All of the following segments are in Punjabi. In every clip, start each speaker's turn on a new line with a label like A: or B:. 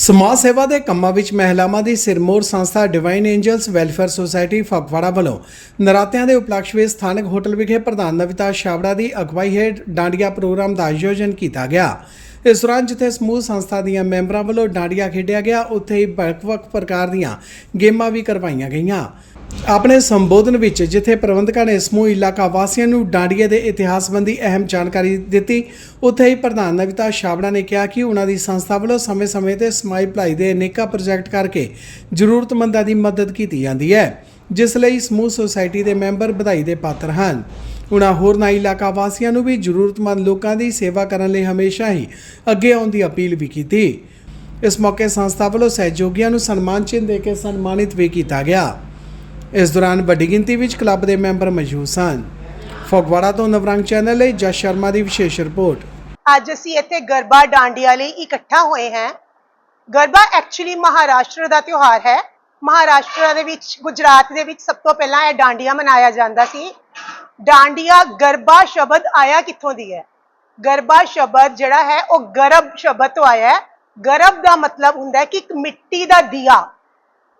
A: ਸਮਾਜ ਸੇਵਾ ਦੇ ਕੰਮਾਂ ਵਿੱਚ ਮਹਿਲਾਵਾਂ ਦੀ ਸਿਰਮੌਰ ਸੰਸਥਾ divine angels welfare society Phagwara ਵੱਲੋਂ ਨਰਾਤਿਆਂ ਦੇ ਉਪਲਕਸ਼ ਵਿੱਚ ਸਥਾਨਕ ਹੋਟਲ ਵਿਖੇ ਪ੍ਰਧਾਨ ਨਵਿਤਾ ਛਾਬੜਾ ਦੀ ਅਗਵਾਈ ਹੇਠ ਡਾਂਡੀਆ ਪ੍ਰੋਗਰਾਮ ਦਾ ਆਯੋਜਨ ਕੀਤਾ ਗਿਆ। ਇਸ ਦੌਰਾਨ ਜਿੱਥੇ ਸਮੂਹ ਸੰਸਥਾ ਦੀਆਂ ਮੈਂਬਰਾਂ ਵੱਲੋਂ ਡਾਂਡੀਆ ਖੇਡਿਆ ਗਿਆ, ਉੱਥੇ ਹੀ ਵੱਖ-ਵੱਖ ਪ੍ਰਕਾਰ ਦੀਆਂ ਗੇਮਾਂ ਵੀ ਕਰਵਾਈਆਂ ਗਈਆਂ। ਆਪਣੇ ਸੰਬੋਧਨ ਵਿੱਚ, ਜਿੱਥੇ ਪ੍ਰਬੰਧਕਾਂ ਨੇ ਸਮੂਹ ਇਲਾਕਾ ਵਾਸੀਆਂ ਨੂੰ ਡਾਂਡੀਏ ਦੇ ਇਤਿਹਾਸ ਸੰਬੰਧੀ ਅਹਿਮ ਜਾਣਕਾਰੀ ਦਿੱਤੀ, ਉੱਥੇ ਹੀ ਪ੍ਰਧਾਨ ਨਵਿਤਾ ਛਾਬੜਾ ਨੇ ਕਿਹਾ ਕਿ ਉਹਨਾਂ ਦੀ ਸੰਸਥਾ ਵੱਲੋਂ ਸਮੇਂ-ਸਮੇਂ ਤੇ ਸਮਾਈ ਭਲਾਈ ਦੇ ਅਨੇਕਾਂ ਪ੍ਰੋਜੈਕਟ ਕਰਕੇ ਜ਼ਰੂਰਤਮੰਦਾਂ ਦੀ ਮਦਦ ਕੀਤੀ ਜਾਂਦੀ ਹੈ, ਜਿਸ ਲਈ ਸਮੂਹ ਸੁਸਾਇਟੀ ਦੇ ਮੈਂਬਰ ਵਧਾਈ ਦੇ ਪਾਤਰ ਹਨ। ਉਹਨਾਂ ਹੋਰਨਾਂ ਇਲਾਕਾ ਵਾਸੀਆਂ ਨੂੰ ਵੀ ਜ਼ਰੂਰਤਮੰਦ ਲੋਕਾਂ ਦੀ ਸੇਵਾ ਕਰਨ ਲਈ ਹਮੇਸ਼ਾ ਹੀ ਅੱਗੇ ਆਉਣ ਦੀ ਅਪੀਲ ਵੀ ਕੀਤੀ। ਇਸ ਮੌਕੇ ਸੰਸਥਾ ਵੱਲੋਂ ਸਹਿਯੋਗੀਆਂ ਨੂੰ ਸਨਮਾਨ ਚਿੰਨ੍ਹ ਦੇ ਕੇ ਸਨਮਾਨਿਤ ਵੀ ਕੀਤਾ ਗਿਆ। ਇਸ ਦੌਰਾਨ ਵੱਡੀ ਗਿਣਤੀ ਵਿੱਚ ਕਲੱਬ ਦੇ ਮੈਂਬਰ ਮੌਜੂਦ ਸਨ। ਫਗਵਾੜਾ ਤੋਂ ਨਵਰੰਗ ਚੈਨਲ ਲਈ ਜਸ ਸ਼ਰਮਾ ਦੀ ਵਿਸ਼ੇਸ਼ ਰਿਪੋਰਟ।
B: ਅੱਜ ਅਸੀਂ ਇੱਥੇ ਗਰਬਾ ਡਾਂਡੀਆ ਲਈ ਇਕੱਠਾ ਹੋਏ ਹਾਂ। ਗਰਬਾ ਐਕਚੁਅਲੀ ਮਹਾਰਾਸ਼ਟਰ ਦਾ ਤਿਉਹਾਰ ਹੈ। ਮਹਾਰਾਸ਼ਟਰ ਦੇ ਵਿੱਚ, ਗੁਜਰਾਤ ਦੇ ਵਿੱਚ ਸਭ ਤੋਂ ਪਹਿਲਾਂ ਇਹ ਡਾਂਡੀਆ ਮਨਾਇਆ ਜਾਂਦਾ ਸੀ। ਡਾਂਡੀਆ ਗਰਬਾ ਸ਼ਬਦ ਆਇਆ ਕਿੱਥੋਂ ਦੀ ਹੈ? ਗਰਬਾ ਸ਼ਬਦ ਜਿਹੜਾ ਹੈ, ਉਹ ਗਰਭ ਸ਼ਬਦ ਤੋਂ ਆਇਆ ਹੈ। ਗਰਭ ਦਾ ਮਤਲਬ ਹੁੰਦਾ ਹੈ ਕਿ ਇੱਕ ਮਿੱਟੀ ਦਾ ਦੀਆ।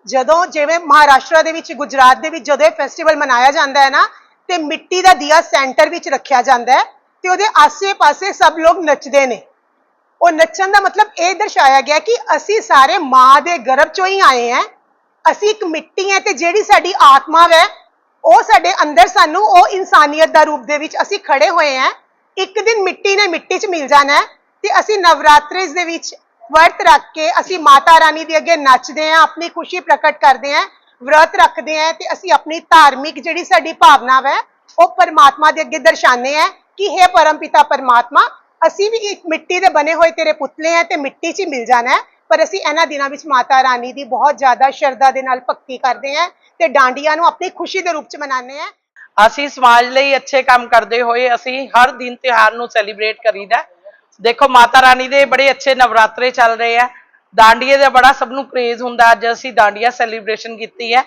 B: ਜਦੋਂ ਜਿਵੇਂ ਮਹਾਰਾਸ਼ਟਰ ਦੇ ਵਿੱਚ, ਗੁਜਰਾਤ ਦੇ ਵਿੱਚ ਜਦੋਂ ਇਹ ਫੈਸਟੀਵਲ ਮਨਾਇਆ ਜਾਂਦਾ ਹੈ ਨਾ, ਤੇ ਮਿੱਟੀ ਦਾ ਦੀਆ ਸੈਂਟਰ ਵਿੱਚ ਰੱਖਿਆ ਜਾਂਦਾ ਹੈ ਤੇ ਉਹਦੇ ਆਸੇ-ਪਾਸੇ ਸਭ ਲੋਕ ਨੱਚਦੇ ਨੇ। ਉਹ ਨੱਚਣ ਦਾ ਮਤਲਬ ਇਹ ਦਰਸਾਇਆ ਗਿਆ ਕਿ ਅਸੀਂ ਸਾਰੇ ਮਾਂ ਦੇ ਗਰਭ ਚੋਂ ਹੀ ਆਏ ਹਾਂ। ਅਸੀਂ ਇੱਕ ਮਿੱਟੀ ਹੈ ਤੇ ਜਿਹੜੀ ਸਾਡੀ ਆਤਮਾ ਹੈ ਉਹ ਸਾਡੇ ਅੰਦਰ ਸਾਨੂੰ ਉਹ ਇਨਸਾਨੀਅਤ ਦਾ ਰੂਪ ਦੇ ਵਿੱਚ ਅਸੀਂ ਖੜੇ ਹੋਏ ਹਾਂ। ਇੱਕ ਦਿਨ ਮਿੱਟੀ ਨੇ ਮਿੱਟੀ 'ਚ ਮਿਲ ਜਾਣਾ ਹੈ ਤੇ ਅਸੀਂ ਨਵਰਾਤਰੀ ਦੇ ਵਿੱਚ ਵਰਤ ਰੱਖ ਕੇ ਅਸੀਂ ਮਾਤਾ ਰਾਣੀ ਦੇ ਅੱਗੇ ਨੱਚਦੇ ਹਾਂ, ਆਪਣੀ ਖੁਸ਼ੀ ਪ੍ਰਗਟ ਕਰਦੇ ਹਾਂ, ਵਰਤ ਰੱਖਦੇ ਹਾਂ ਤੇ ਅਸੀਂ ਆਪਣੀ ਧਾਰਮਿਕ ਜਿਹੜੀ ਸਾਡੀ ਭਾਵਨਾ ਹੈ ਉਹ ਪਰਮਾਤਮਾ ਦੇ ਅੱਗੇ ਦਰਸਾਉਂਦੇ ਹਾਂ ਕਿ हे ਪਰਮਪਿਤਾ ਪਰਮਾਤਮਾ, ਅਸੀਂ ਵੀ ਇੱਕ ਮਿੱਟੀ ਦੇ ਬਣੇ ਹੋਏ ਤੇਰੇ ਪੁਤਲੇ ਹਾਂ ਤੇ ਮਿੱਟੀ 'ਚ ਹੀ ਮਿਲ ਜਾਣਾ ਹੈ। ਪਰ ਅਸੀਂ ਇਹਨਾਂ ਦਿਨਾਂ ਵਿੱਚ ਮਾਤਾ ਰਾਣੀ ਦੀ ਬਹੁਤ ਜ਼ਿਆਦਾ ਸ਼ਰਧਾ ਦੇ ਨਾਲ ਭਗਤੀ ਕਰਦੇ ਹਾਂ ਤੇ ਡਾਂਡੀਆਂ ਨੂੰ ਆਪਣੀ ਖੁਸ਼ੀ ਦੇ ਰੂਪ 'ਚ ਮਨਾਉਂਦੇ ਹਾਂ।
C: ਅਸੀਂ ਸਮਾਜ ਲਈ ਅੱਛੇ ਕੰਮ ਕਰਦੇ ਹੋਏ ਅਸੀਂ ਹਰ ਦਿਨ ਤਿਉਹਾਰ ਨੂੰ ਸੈਲੀਬ੍ਰੇਟ ਕਰੀਦਾ ਦੇਖੋ, ਮਾਤਾ ਰਾਣੀ ਦੇ ਬੜੇ ਅੱਛੇ ਨਵਰਾਤਰੇ ਚੱਲ ਰਹੇ ਆ। ਡਾਂਡੀਏ ਦਾ ਬੜਾ ਸਭ ਨੂੰ ਕ੍ਰੇਜ਼ ਹੁੰਦਾ, ਅੱਜ ਅਸੀਂ ਡਾਂਡੀਆ ਸੈਲੀਬ੍ਰੇਸ਼ਨ ਕੀਤੀ ਹੈ।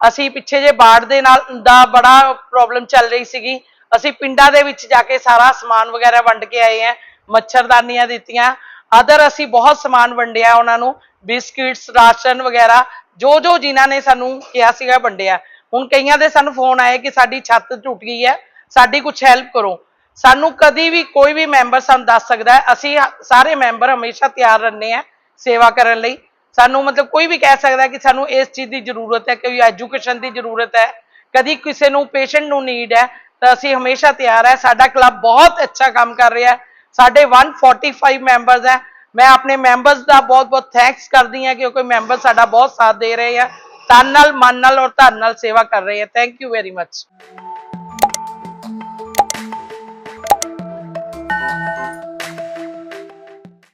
C: ਅਸੀਂ ਪਿੱਛੇ ਜੇ ਬਾੜ ਦੇ ਨਾਲ ਦਾ ਬੜਾ ਪ੍ਰੋਬਲਮ ਚੱਲ ਰਹੀ ਸੀਗੀ। ਅਸੀਂ ਪਿੰਡਾਂ ਦੇ ਵਿੱਚ ਜਾ ਕੇ ਸਾਰਾ ਸਮਾਨ ਵਗੈਰਾ ਵੰਡ ਕੇ ਆਏ ਆ, ਮੱਛਰਦਾਨੀਆਂ ਦਿੱਤੀਆਂ। ਅਦਰ ਅਸੀਂ ਬਹੁਤ ਸਮਾਨ ਵੰਡਿਆ ਉਹਨਾਂ ਨੂੰ, ਬਿਸਕਿਟਸ, ਰਾਸ਼ਨ ਵਗੈਰਾ, ਜੋ ਜੋ ਜਿਨ੍ਹਾਂ ਨੇ ਸਾਨੂੰ ਕਿਹਾ ਸੀਗਾ ਵੰਡਿਆ। ਹੁਣ ਕਈਆਂ ਦੇ ਸਾਨੂੰ ਫੋਨ ਆਏ ਕਿ ਸਾਡੀ ਛੱਤ ਟੁੱਟ ਗਈ ਹੈ, ਸਾਡੀ ਕੁਝ ਹੈਲਪ ਕਰੋ। ਸਾਨੂੰ ਕਦੀ ਵੀ ਕੋਈ ਵੀ ਮੈਂਬਰ ਸਾਨੂੰ ਦੱਸ ਸਕਦਾ ਹੈ। ਅਸੀਂ ਸਾਰੇ ਮੈਂਬਰ ਹਮੇਸ਼ਾ ਤਿਆਰ ਰਹਿੰਦੇ ਆ ਸੇਵਾ ਕਰਨ ਲਈ। ਸਾਨੂੰ ਮਤਲਬ ਕੋਈ ਵੀ ਕਹਿ ਸਕਦਾ ਕਿ ਸਾਨੂੰ ਇਸ ਚੀਜ਼ ਦੀ ਜ਼ਰੂਰਤ ਹੈ, ਕੋਈ ਐਜੂਕੇਸ਼ਨ ਦੀ ਜ਼ਰੂਰਤ ਹੈ, ਕਦੀ ਕਿਸੇ ਨੂੰ, ਪੇਸ਼ੈਂਟ ਨੂੰ ਨੀਡ ਹੈ, ਤਾਂ ਅਸੀਂ ਹਮੇਸ਼ਾ ਤਿਆਰ ਹੈ। ਸਾਡਾ ਕਲੱਬ ਬਹੁਤ ਅੱਛਾ ਕੰਮ ਕਰ ਰਿਹਾ ਹੈ। ਸਾਡੇ 145 ਮੈਂਬਰਸ ਹੈ। ਮੈਂ ਆਪਣੇ ਮੈਂਬਰਸ ਦਾ ਬਹੁਤ ਬਹੁਤ ਥੈਂਕਸ ਕਰਦੀ ਹਾਂ ਕਿਉਂਕਿ ਮੈਂਬਰ ਸਾਡਾ ਬਹੁਤ ਸਾਥ ਦੇ ਰਹੇ ਆ। ਤਨ ਨਾਲ, ਮਨ ਨਾਲ ਔਰ ਧਨ ਨਾਲ ਸੇਵਾ ਕਰ ਰਹੇ ਆ। Thank you very much